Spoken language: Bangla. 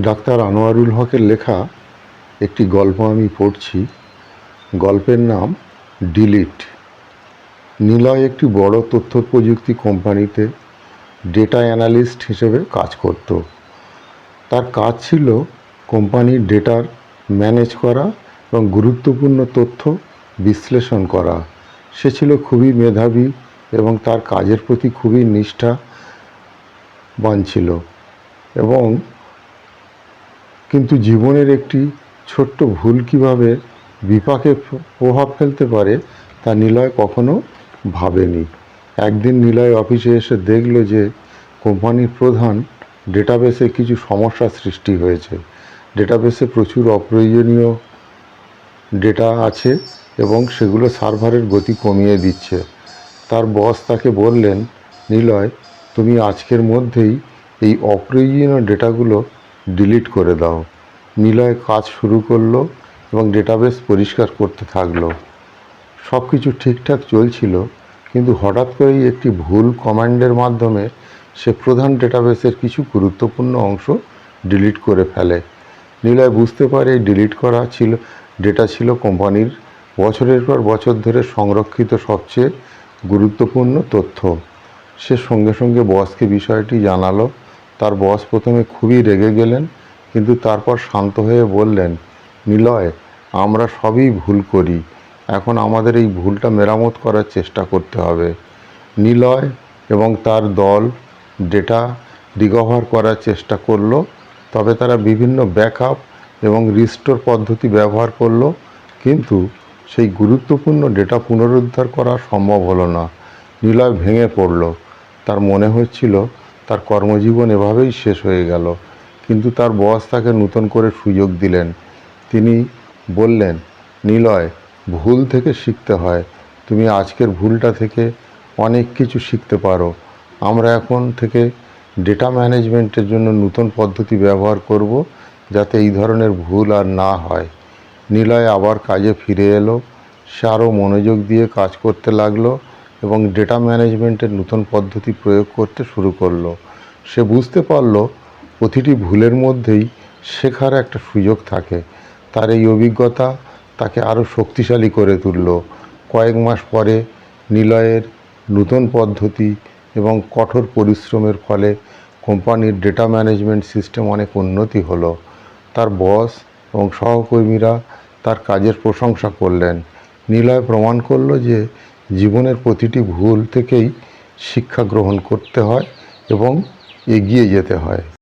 ডাক্তার আনোয়ারুল হকের লেখা একটি গল্প আমি পড়ছি। গল্পের নাম ডিলিট। নিলয় একটি বড় তথ্য প্রযুক্তি কোম্পানিতে ডেটা অ্যানালিস্ট হিসেবে কাজ করত। তার কাজ ছিল কোম্পানির ডেটার ম্যানেজ করা এবং গুরুত্বপূর্ণ তথ্য বিশ্লেষণ করা। সে ছিল খুবই মেধাবী এবং তার কাজের প্রতি খুবই নিষ্ঠাবান ছিল এবং কিন্তু জীবনের একটি ছোট্ট ভুল কীভাবে বিপাকে প্রভাব ফেলতে পারে তা নিলয় কখনো ভাবেনি। একদিন নিলয় অফিসে এসে দেখল যে কোম্পানির প্রধান ডেটাবেসে কিছু সমস্যা সৃষ্টি হয়েছে। ডেটাবেসে প্রচুর অপ্রয়োজনীয় ডেটা আছে এবং সেগুলো সার্ভারের গতি কমিয়ে দিচ্ছে। তার বস তাকে বললেন, নিলয়, তুমি আজকের মধ্যেই এই অপ্রয়োজনীয় ডেটাগুলো ডিলিট করে দাও। নিলয় কাজ শুরু করল এবং ডেটাবেস পরিষ্কার করতে থাকল। সব কিছু ঠিকঠাক চলছিল, কিন্তু হঠাৎ করেই একটি ভুল কমান্ডের মাধ্যমে সে প্রধান ডেটাবেসের কিছু গুরুত্বপূর্ণ অংশ ডিলিট করে ফেলে। নিলয় বুঝতে পারে ডিলিট করা ছিল ডেটা ছিল কোম্পানির, বছরের পর বছর ধরে সংরক্ষিত সবচেয়ে গুরুত্বপূর্ণ তথ্য। সে সঙ্গে সঙ্গে বসকে বিষয়টি জানালো তার বস প্রথমে খুবই রেগে গেলেন, কিন্তু তারপর শান্ত হয়ে বললেন, নিলয়, আমরা সবই ভুল করি। এখন আমাদের এই ভুলটা মেরামত করার চেষ্টা করতে হবে। নিলয় এবং তার দল ডেটা রিকভার করার চেষ্টা করল, তবে তারা বিভিন্ন ব্যাকআপ এবং রিস্টোর পদ্ধতি ব্যবহার করল, কিন্তু সেই গুরুত্বপূর্ণ ডেটা পুনরুদ্ধার করা সম্ভব হলো না। নিলয় ভেঙে পড়ল। তার মনে হচ্ছিল তার কর্মজীবন এভাবেই শেষ হয়ে গেল। কিন্তু তার বস তাকে নতুন করে সুযোগ দিলেন। তিনি বললেন, নিলয়, ভুল থেকে শিখতে হয়। তুমি আজকের ভুলটা থেকে অনেক কিছু শিখতে পারো। আমরা এখন থেকে ডেটা ম্যানেজমেন্টের জন্য নতুন পদ্ধতি ব্যবহার করব যাতে এই ধরনের ভুল আর না হয়। নিলয় আবার কাজে ফিরে এলো। সে আরও মনোযোগ দিয়ে কাজ করতে লাগল। এবং ডেটা ম্যানেজমেন্টের নতুন পদ্ধতি প্রয়োগ করতে শুরু করল। সে বুঝতে পারল প্রতিটি ভুলের মধ্যেই শেখার একটা সুযোগ থাকে। তার এই অভিজ্ঞতা তাকে আরও শক্তিশালী করে তুলল। কয়েক মাস পরে নিলয়ের নতুন পদ্ধতি এবং কঠোর পরিশ্রমের ফলে কোম্পানির ডেটা ম্যানেজমেন্ট সিস্টেম অনেক উন্নতি হলো। তার বস এবং সহকর্মীরা তার কাজের প্রশংসা করলেন। নিলয় প্রমাণ করল যে জীবনের প্রতিটি ভুল থেকেই শিক্ষা গ্রহণ করতে হয় এবং এগিয়ে যেতে হয়।